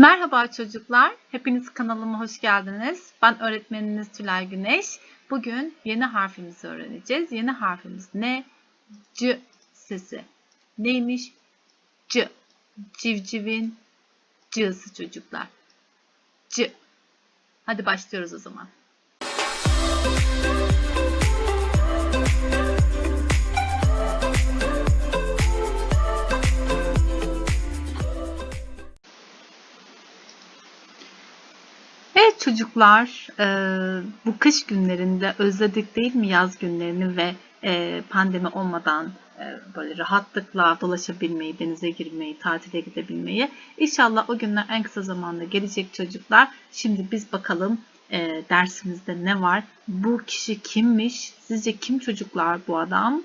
Merhaba çocuklar, hepiniz kanalıma hoş geldiniz. Ben öğretmeniniz Tülay Güneş. Bugün yeni harfimizi öğreneceğiz. Yeni harfimiz ne? C sesi. Neymiş? C. Civcivin C'sı çocuklar. C. Hadi başlıyoruz o zaman. Çocuklar, e, bu kış günlerinde özledik değil mi yaz günlerini ve e, pandemi olmadan e, böyle rahatlıkla dolaşabilmeyi, denize girmeyi, tatile gidebilmeyi. İnşallah o günler en kısa zamanda gelecek çocuklar. Şimdi biz bakalım e, dersimizde ne var? Bu kişi kimmiş? Sizce kim çocuklar bu adam?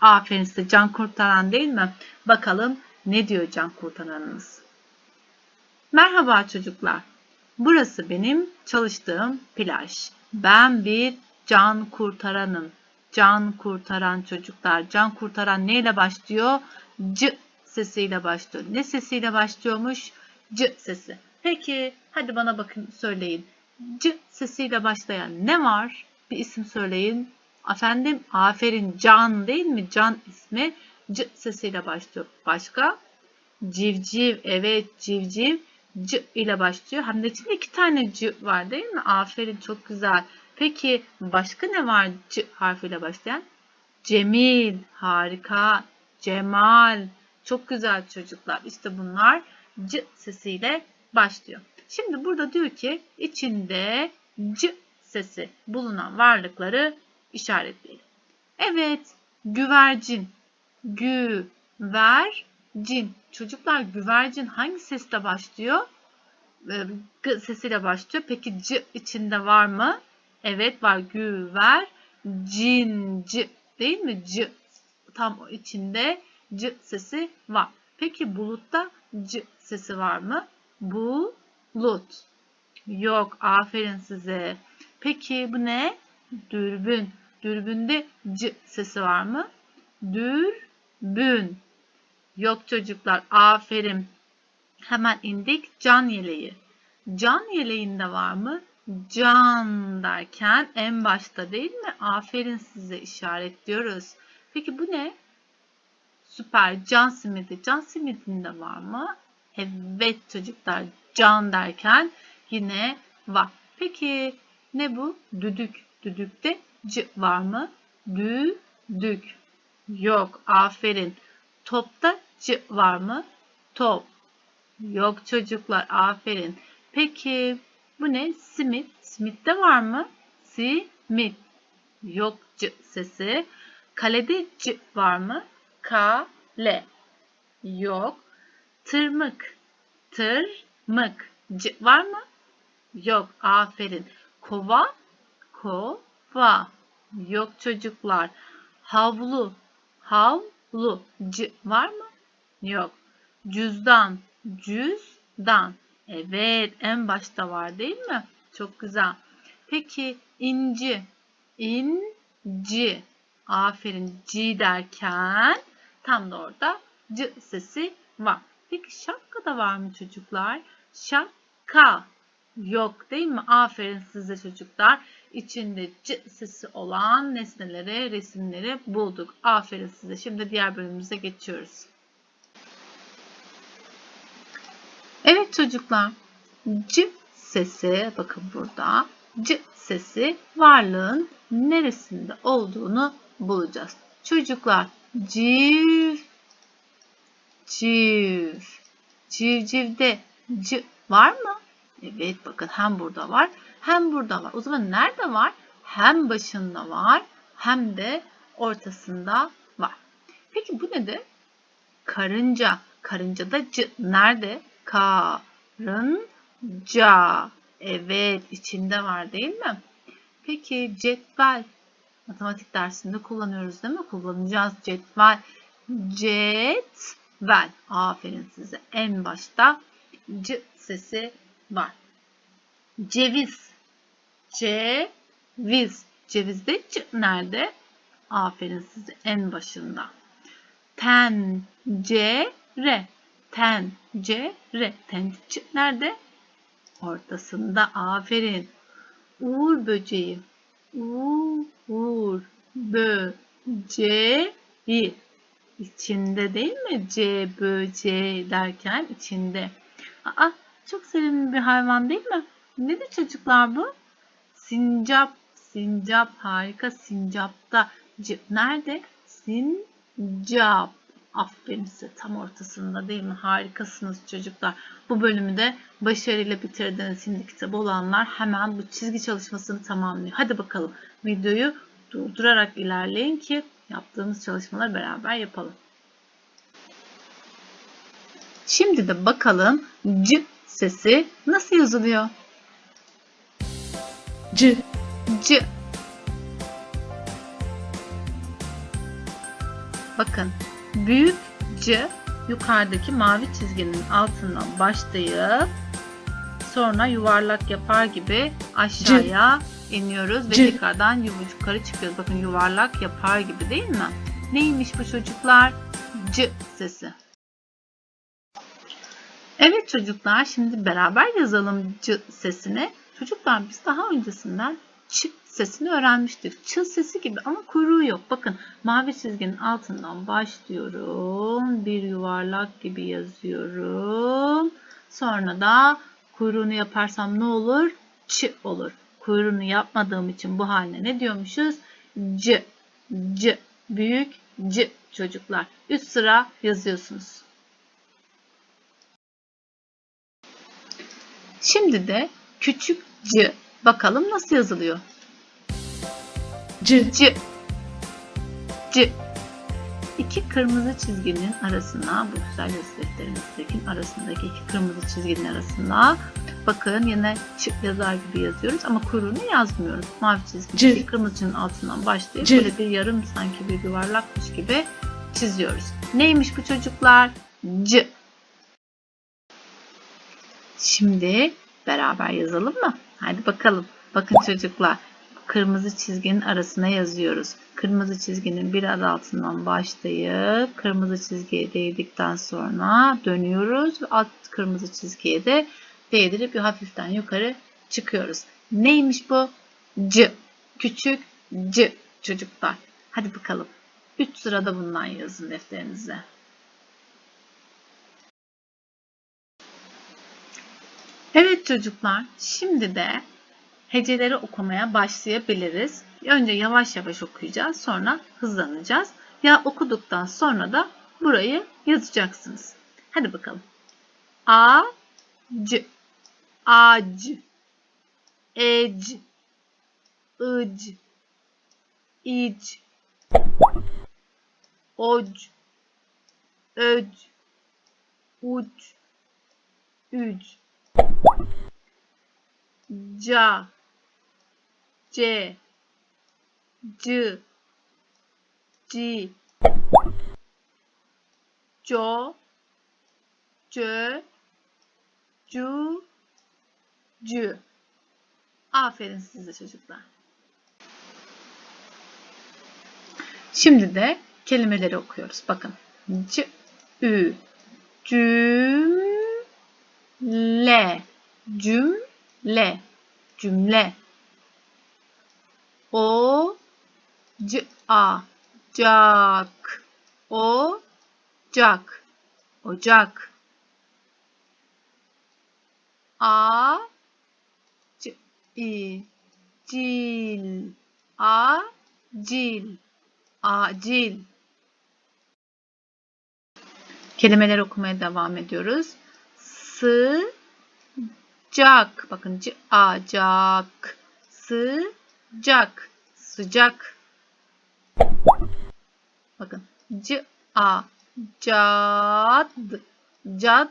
Aferin size can kurtaran değil mi? Bakalım ne diyor can kurtaranımız? Merhaba çocuklar. Burası benim çalıştığım plaj. Ben bir can kurtaranım. Can kurtaran çocuklar. Can kurtaran neyle başlıyor? C sesiyle başlıyor. Ne sesiyle başlıyormuş? C sesi. Peki hadi bana bakın söyleyin. C sesiyle başlayan ne var? Bir isim söyleyin. Efendim aferin can değil mi? Can ismi C sesiyle başlıyor. Başka? Civciv. Evet civciv C ile başlıyor. Hem de içinde iki tane C var değil mi? Aferin çok güzel. Peki başka ne var C harfiyle başlayan? Cemil. Harika. Cemal. Çok güzel çocuklar. İşte bunlar C sesiyle başlıyor. Şimdi burada diyor ki içinde C sesi bulunan varlıkları işaretleyelim. Evet, güvercin. Güvercin. Çocuklar güvercin hangi sesle başlıyor? Ee, G sesiyle başlıyor. Peki C içinde var mı? Evet var. Güvercin. C değil mi? C tam içinde C sesi var. Peki bulutta C sesi var mı? Bulut. Yok. Aferin size. Peki bu ne? Dürbün. Dürbünde C sesi var mı? Dürbün. Yok çocuklar. Aferin. Hemen indik. Can yeleği. Can yeleğinde var mı? Can derken en başta değil mi? Aferin size işaretliyoruz. Peki bu ne? Süper. Can simidi. Can simidinde var mı? Evet çocuklar. Can derken yine var. Peki ne bu? Düdük. Düdükte c var mı? Düdük. Yok. Aferin. Topta var mı? Top. Yok çocuklar. Aferin. Peki bu ne? Simit. Simitte var mı? Simit. Yok c sesi. Kalede c var mı? Kale. Yok. Tırmık. Tırmık. C var mı? Yok. Aferin. Kova. Kova. Yok çocuklar. Havlu. Havlu. C var mı? Yok. Cüzdan. Cüzdan. Evet, en başta var değil mi? Çok güzel. Peki inci. İnci. Aferin. C derken tam da orada C sesi var. Peki şapka da var mı çocuklar? Şapka. Yok değil mi? Aferin size çocuklar. İçinde C sesi olan nesneleri, resimleri bulduk. Aferin size. Şimdi diğer bölümümüze geçiyoruz. Evet çocuklar. C sesi bakın burada. C sesi varlığın neresinde olduğunu bulacağız. Çocuklar civ civ civcivde c var mı? Evet bakın hem burada var hem burada var. O zaman nerede var? Hem başında var hem de ortasında var. Peki bu nedir? Karınca. Karıncada c nerede? Karınca. Evet içinde var değil mi? Peki cetvel. Matematik dersinde kullanıyoruz değil mi? Kullanacağız cetvel. Cetvel. Aferin size. En başta c sesi var. Ceviz. Ceviz. Cevizde c nerede? Aferin size en başında. Tencere. Tencere. Tencere nerede? Ortasında. Aferin. Uğur böceği. Uğur böceği. İçinde değil mi? C, böceği derken içinde. Aa, çok sevimli bir hayvan değil mi? Nedir çocuklar bu? Sincap. Sincap harika. Sincapta. C, nerede? Sincap. Aferin size tam ortasında değil mi? Harikasınız çocuklar. Bu bölümü de başarıyla bitirdiniz. Şimdi kitabı olanlar hemen bu çizgi çalışmasını tamamlıyor. Hadi bakalım videoyu durdurarak ilerleyin ki yaptığımız çalışmaları beraber yapalım. Şimdi de bakalım C sesi nasıl yazılıyor? C, C. Bakın büyük C yukarıdaki mavi çizginin altından başlayıp sonra yuvarlak yapar gibi aşağıya iniyoruz ve C. tekrardan yukarı çıkıyoruz. Bakın yuvarlak yapar gibi değil mi? Neymiş bu çocuklar? C sesi. Evet çocuklar şimdi beraber yazalım C sesini. Çocuklar biz daha öncesinden ç sesini öğrenmiştik. Ç sesi gibi ama kuyruğu yok. Bakın mavi çizginin altından başlıyorum. Bir yuvarlak gibi yazıyorum. Sonra da kuyruğunu yaparsam ne olur? Ç olur. Kuyruğunu yapmadığım için bu haline ne diyormuşuz? C. C. Büyük C çocuklar. Üst sıra yazıyorsunuz. Şimdi de küçük c. Bakalım nasıl yazılıyor? C, C. C. İki kırmızı çizginin arasına, bu güzel yazı defterimizdeki arasındaki iki kırmızı çizginin arasına bakın yine ç yazar gibi yazıyoruz ama kuyruğunu yazmıyoruz. Mavi çizgi C. iki kırmızının altından başlayıp C. böyle bir yarım sanki bir yuvarlakmış gibi çiziyoruz. Neymiş bu çocuklar? C. Şimdi beraber yazalım mı? Hadi bakalım. Bakın çocuklar. Kırmızı çizginin arasına yazıyoruz. Kırmızı çizginin bir adı altından başlayıp kırmızı çizgiye değdikten sonra dönüyoruz ve alt kırmızı çizgiye de değdirip hafiften yukarı çıkıyoruz. Neymiş bu? C. Küçük C çocuklar. Hadi bakalım. 3 sırada bundan yazın defterinize. Evet çocuklar, şimdi de heceleri okumaya başlayabiliriz. Önce yavaş yavaş okuyacağız, sonra hızlanacağız. Ya okuduktan sonra da burayı yazacaksınız. Hadi bakalım. A, C, ac, ec, ıc, ic, oc, öc, uc, üc, ca, c, c, ci, co, cö, cu, cü. Aferin size çocuklar. Şimdi de kelimeleri okuyoruz. Bakın. C, ü, cümle, cümle, cümle. O, c, a, cak, o, cak, ocak. A, c, i, cil, a, cil, acil. Kelimeleri okumaya devam ediyoruz. Sıcak. Bakın c, acak. Sıcak. Sıcak. Bakın c, a, cad. Cad.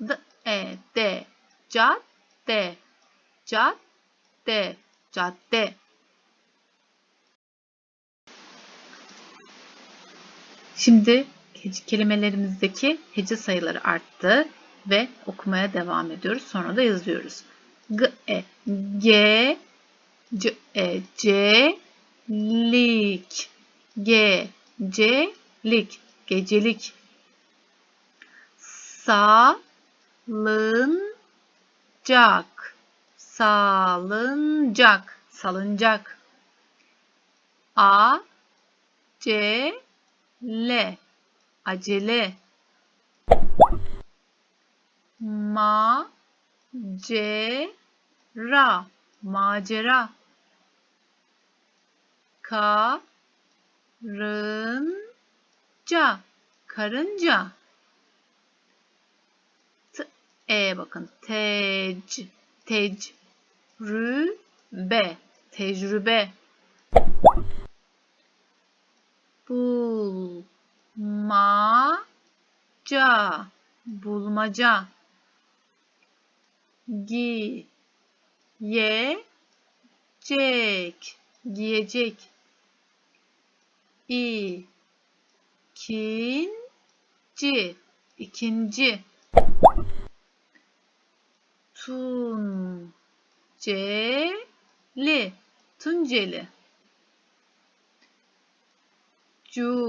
D, e, d. Cadde. Cadde. Cadde. Şimdi kelimelerimizdeki hece sayıları arttı ve okumaya devam ediyoruz. Sonra da yazıyoruz. G, e, g, c, e, c, lik, g, c, lik, gecelik. salıncak. Salıncak. Salıncak. A c l. Acele. Ma c ra. Macera karınca. Karınca. T e bakın. Tec tecrübe. Tecrübe. Bulmaca. Bulmaca. Gi ye giyecek, giyecek. İkinci, ikinci. Tunceli, tunceli. Cumartesi,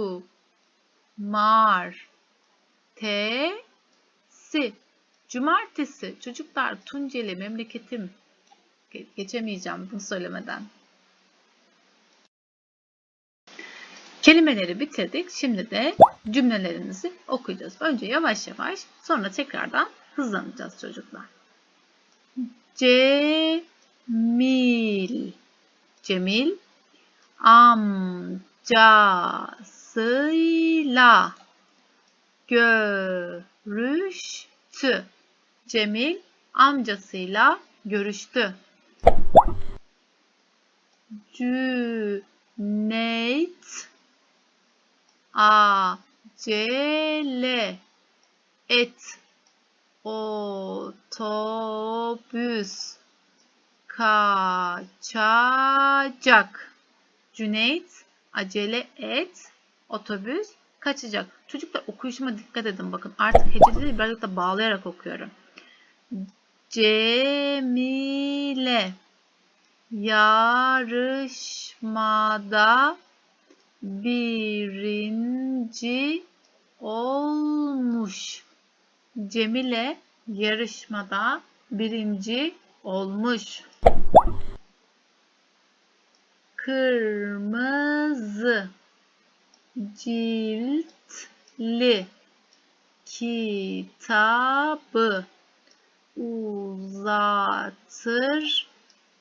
cumartesi. Çocuklar Tunceli memleketim geçemeyeceğim bunu söylemeden. Kelimeleri bitirdik. Şimdi de cümlelerimizi okuyacağız. Önce yavaş yavaş sonra tekrardan hızlanacağız çocuklar. Cemil Cemil amcasıyla görüştü. Cemil amcasıyla görüştü. Cüneyt acele et otobüs kaçacak. Cüneyt acele et otobüs kaçacak. Çocuklar okuyuşuma dikkat edin bakın. Artık heceleri birazcık da bağlayarak okuyorum. Cemile yarışmada birinci olmuş. Cemile yarışmada birinci olmuş. Kırmızı ciltli kitabı uzatır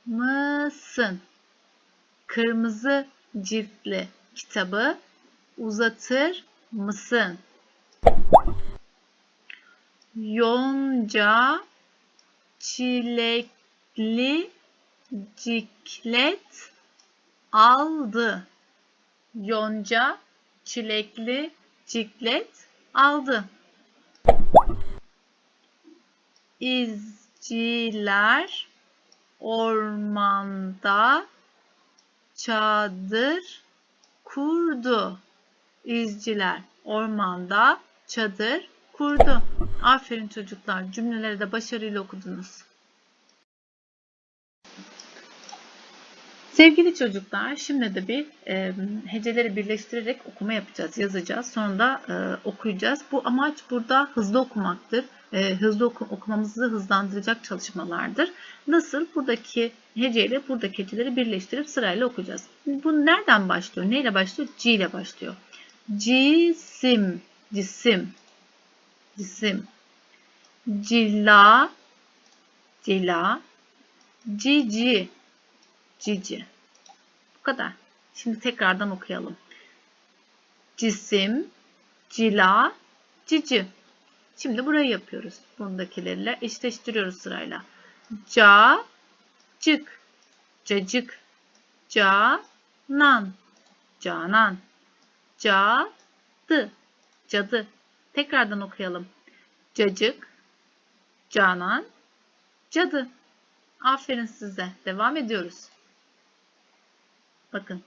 mısın? Kırmızı ciltli kitabı uzatır mısın? Yonca çilekli ciklet aldı. Yonca çilekli ciklet aldı. İzciler ormanda çadır kurdu. İzciler ormanda çadır kurdu. Aferin çocuklar. Cümleleri de başarıyla okudunuz. Sevgili çocuklar, şimdi de bir e, heceleri birleştirerek okuma yapacağız, yazacağız. Sonra da e, okuyacağız. Bu amaç burada hızlı okumaktır. E, hızlı oku, okumamızı hızlandıracak çalışmalardır. Nasıl? Buradaki heceyle buradaki heceleri birleştirip sırayla okuyacağız. Bu nereden başlıyor? Neyle başlıyor? C ile başlıyor. Cisim, cisim, cisim. Cila, cila, cici, cici. Bu kadar. Şimdi tekrardan okuyalım. Cisim, cila, cici. Şimdi burayı yapıyoruz. Bundakilerle eşleştiriyoruz sırayla. Ca, cık, cacık, canan, canan, cadı, cadı. Tekrardan okuyalım. Cacık, canan, cadı. Aferin size. Devam ediyoruz. Bakın.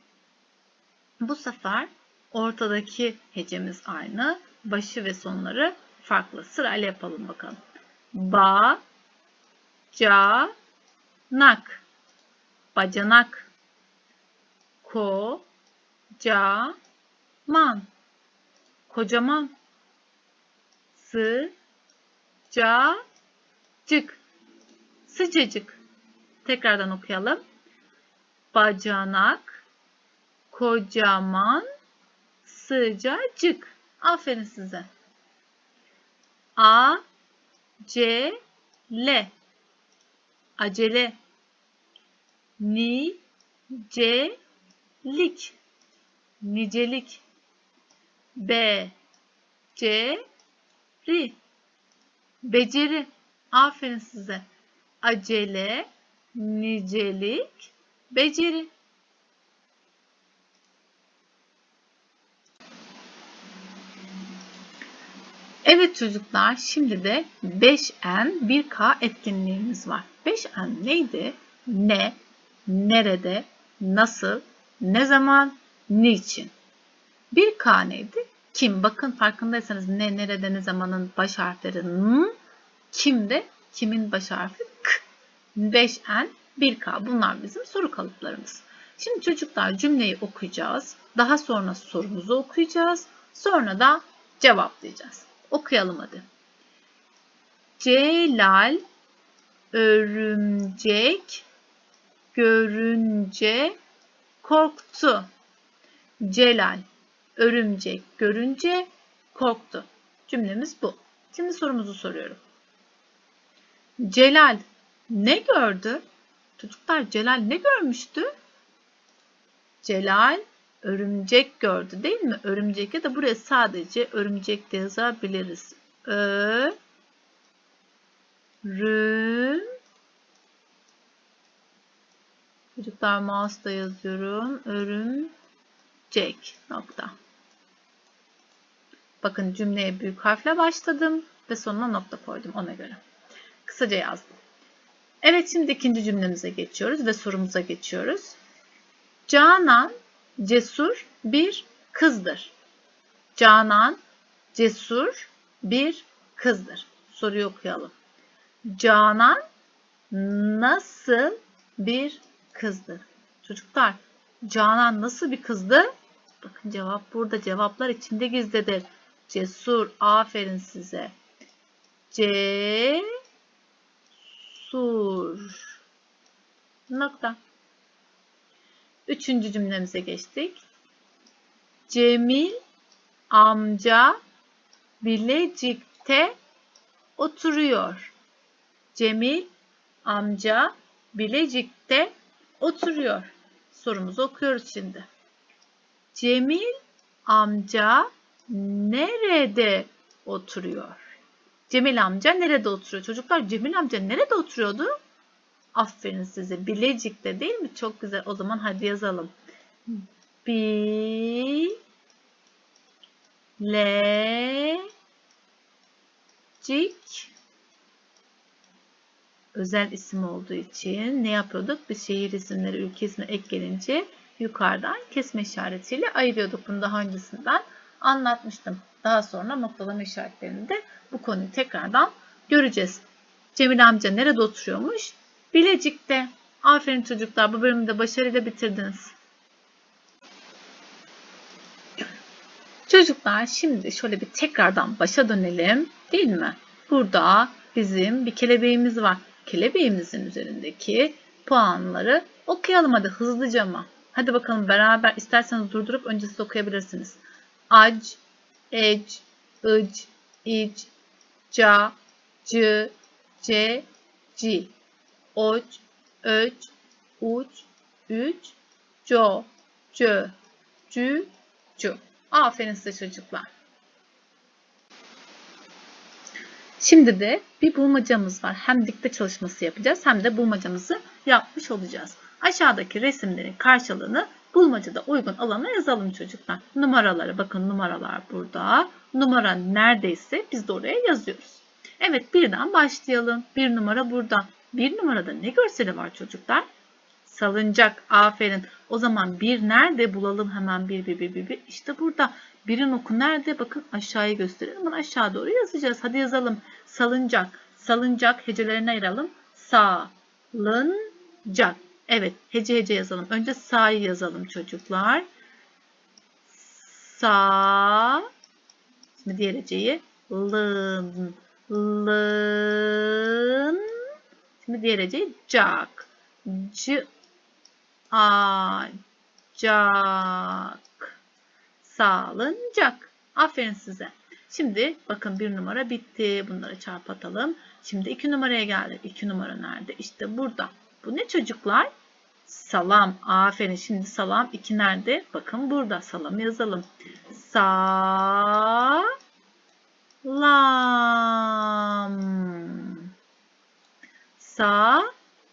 Bu sefer ortadaki hecemiz aynı. Başı ve sonları farklı. Sırayla yapalım bakalım. Ba, ca, nak. Bacanak. Ko, ca, man. Kocaman. Sı, Sıcacık. Sıcacık. Tekrardan okuyalım. Bacanak. Kocaman. Sıcacık. Aferin size. A C L. Acele. Ni ce lik nicelik. B c ri beceri. Aferin size. Acele nicelik beceri Evet çocuklar şimdi de 5N 1K etkinliğimiz var. 5N neydi? Ne, nerede, nasıl, ne zaman, niçin. 1K neydi? Kim? Bakın farkındaysanız ne, nerede, ne zamanın baş harfleri N, kimde, kimin baş harfi K. 5N 1K bunlar bizim soru kalıplarımız. Şimdi çocuklar cümleyi okuyacağız. Daha sonra sorumuzu okuyacağız. Sonra da cevaplayacağız. Okuyalım hadi. Celal örümcek görünce korktu. Celal örümcek görünce korktu. Cümlemiz bu. Şimdi sorumuzu soruyorum. Celal ne gördü? Çocuklar Celal ne görmüştü? Celal örümcek gördü değil mi? Örümcek'e de buraya sadece örümcek de yazabiliriz. Ö rüm Çocuklar mouse'da yazıyorum. Örümcek nokta. Bakın cümleye büyük harfle başladım ve sonuna nokta koydum ona göre. Kısaca yazdım. Evet şimdi ikinci cümlemize geçiyoruz ve sorumuza geçiyoruz. Canan cesur bir kızdır. Canan cesur bir kızdır. Soruyu okuyalım. Canan nasıl bir kızdır? Çocuklar, Canan nasıl bir kızdı? Bakın cevap burada. Cevaplar içinde gizlidir. Cesur. Aferin size. Cesur. Nokta. Üçüncü cümlemize geçtik. Cemil amca Bilecik'te oturuyor. Cemil amca Bilecik'te oturuyor. Sorumuzu okuyoruz şimdi. Cemil amca nerede oturuyor? Cemil amca nerede oturuyor? Çocuklar Cemil amca nerede oturuyordu? Aferin size. Bilecik'te değil mi? Çok güzel. O zaman hadi yazalım. Bi le cik özel isim olduğu için ne yapıyorduk? Bir şehir isimleri ülke ismi ek yukarıdan kesme işaretiyle ayırıyorduk. Bunu daha öncesinden anlatmıştım. Daha sonra noktalama işaretlerinde bu konuyu tekrardan göreceğiz. Cemil amca nerede oturuyormuş? Bilecik'te. Aferin çocuklar bu bölümü de başarıyla bitirdiniz. Çocuklar şimdi şöyle bir tekrardan başa dönelim değil mi? Burada bizim bir kelebeğimiz var. Kelebeğimizin üzerindeki puanları okuyalım hadi hızlıca ama. Hadi bakalım beraber isterseniz durdurup önce siz okuyabilirsiniz. Ac, ec, ıc, ic, ca, c, c, ci oç, öç, uç, üç, co, cö, cü, cu. Aferin size çocuklar. Şimdi de bir bulmacamız var. Hem dikte çalışması yapacağız hem de bulmacamızı yapmış olacağız. Aşağıdaki resimlerin karşılığını bulmacada uygun alana yazalım çocuklar. Numaraları bakın numaralar burada. Numara neredeyse biz de oraya yazıyoruz. Evet birden başlayalım. Bir numara burada. Bir numarada ne görseli var çocuklar? Salıncak. Aferin. O zaman bir nerede bulalım hemen bir bir bir bir. bir. İşte burada. Birin oku nerede? Bakın aşağıya gösterelim. Bunu aşağı doğru yazacağız. Hadi yazalım. Salıncak. Salıncak hecelerine ayıralım. Sa-lın-cak. Evet. Hece hece yazalım. Önce sa'yı yazalım çocuklar. Sa. Şimdi diğer heceyi. Lın. Şimdi diğer hece cak. C a cak. Sağlıncak. Aferin size. Şimdi bakın bir numara bitti. Bunları çarpatalım. Şimdi iki numaraya geldik. İki numara nerede? İşte burada. Bu ne çocuklar? Salam. Aferin. Şimdi salam iki nerede? Bakın burada. Salam yazalım. Sa lam. Sa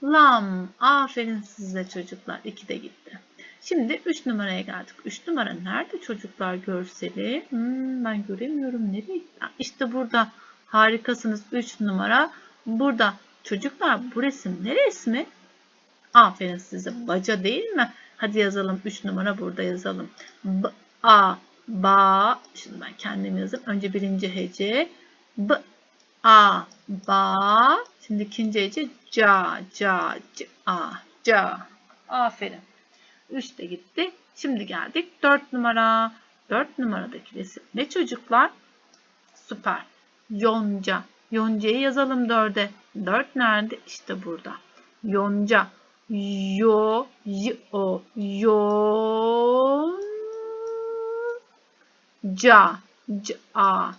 lam. Aferin size çocuklar. İki de gitti. Şimdi 3 numaraya geldik. 3 numara nerede çocuklar görseli? Hmm, ben göremiyorum. Nereye? İşte burada. Harikasınız. 3 numara. Burada. Çocuklar bu resim ne resmi? Aferin size. Baca değil mi? Hadi yazalım. 3 numara burada yazalım. B, A, ba. Şimdi ben kendim yazayım. Önce birinci hece. B, A, ba. Şimdi ikinci hece. Ca, ca, ca, a, ca. Aferin. 3 de gitti. Şimdi geldik 4 numara. 4 numaradaki resim ne çocuklar? Süper. Yonca. Yonca'yı yazalım 4'e. 4 nerede? İşte burada. Yonca. Yo, y, o, yon, ca, c, a,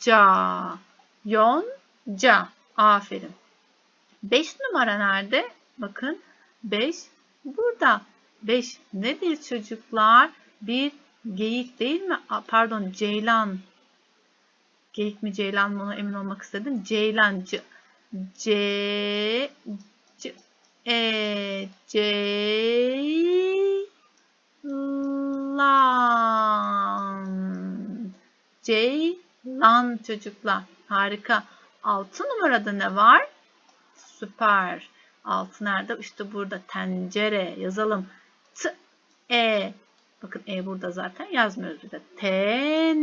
ca, yon, ca. Aferin. 5 numara nerede? Bakın 5 burada. 5 nedir çocuklar? Bir geyik değil mi? Pardon ceylan. Geyik mi ceylan mı ona emin olmak istedim. Ceylan. C, C, C e, ceylan. Ceylan çocuklar. Harika. 6 numarada ne var? Süper. 6 nerede? İşte burada tencere yazalım. T, e. Bakın e burada zaten yazmıyoruz bir de. Ten.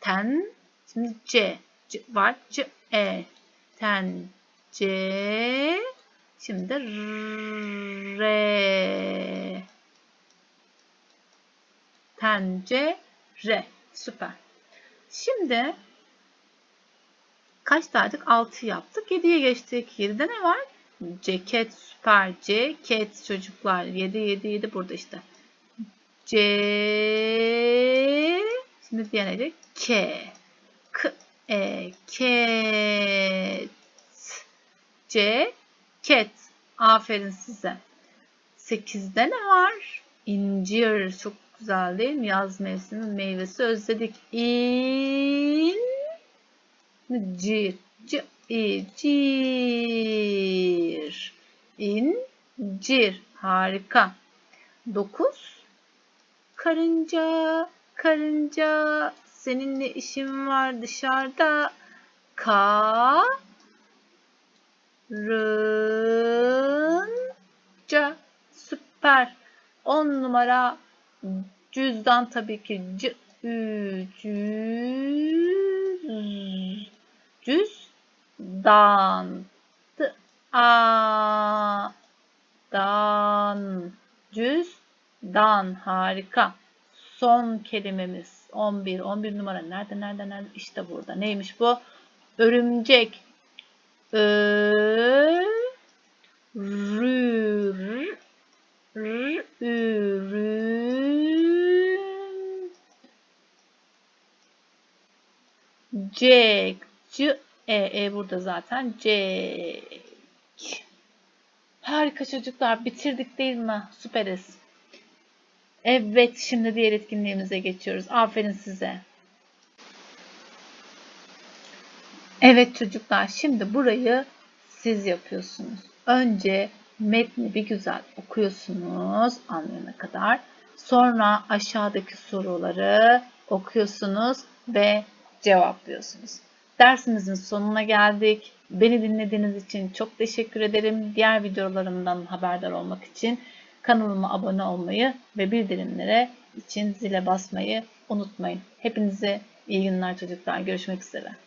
Ten. Şimdi c. c var. C, e. Ten. C. Şimdi re. Tencere. Süper. Şimdi kaç derdik? 6 yaptık. 7'ye geçtik. 7'de ne var? Ceket süper. Ceket çocuklar. 7 7 7 burada işte. C Şimdi diğer neydi? K. K e ket. C ket. Aferin size. 8'de ne var? İncir. Çok güzel değil mi? Yaz mevsimi meyvesi özledik. İn cir. C cir. İncir. Harika. 9. Karınca. Karınca. Seninle işim var dışarıda. Ka. Rınca. Süper. 10 numara cüzdan tabii ki. C, ü, cüz, cüzdan. D, a, dan. Cüzdan. Harika. Son kelimemiz. 11. 11 numara. Nerede, nerede, nerede? İşte burada. Neymiş bu? Örümcek. Ö, rü, r, ürün, cek, c, e, e burada zaten, cek. Harika çocuklar, bitirdik değil mi? Süperiz. Evet, şimdi diğer etkinliğimize geçiyoruz. Aferin size. Evet çocuklar, şimdi burayı siz yapıyorsunuz. Önce metni bir güzel okuyorsunuz anlayana kadar. Sonra aşağıdaki soruları okuyorsunuz ve cevaplıyorsunuz. Dersimizin sonuna geldik. Beni dinlediğiniz için çok teşekkür ederim. Diğer videolarımdan haberdar olmak için kanalıma abone olmayı ve bildirimlere için zile basmayı unutmayın. Hepinize iyi günler çocuklar. Görüşmek üzere.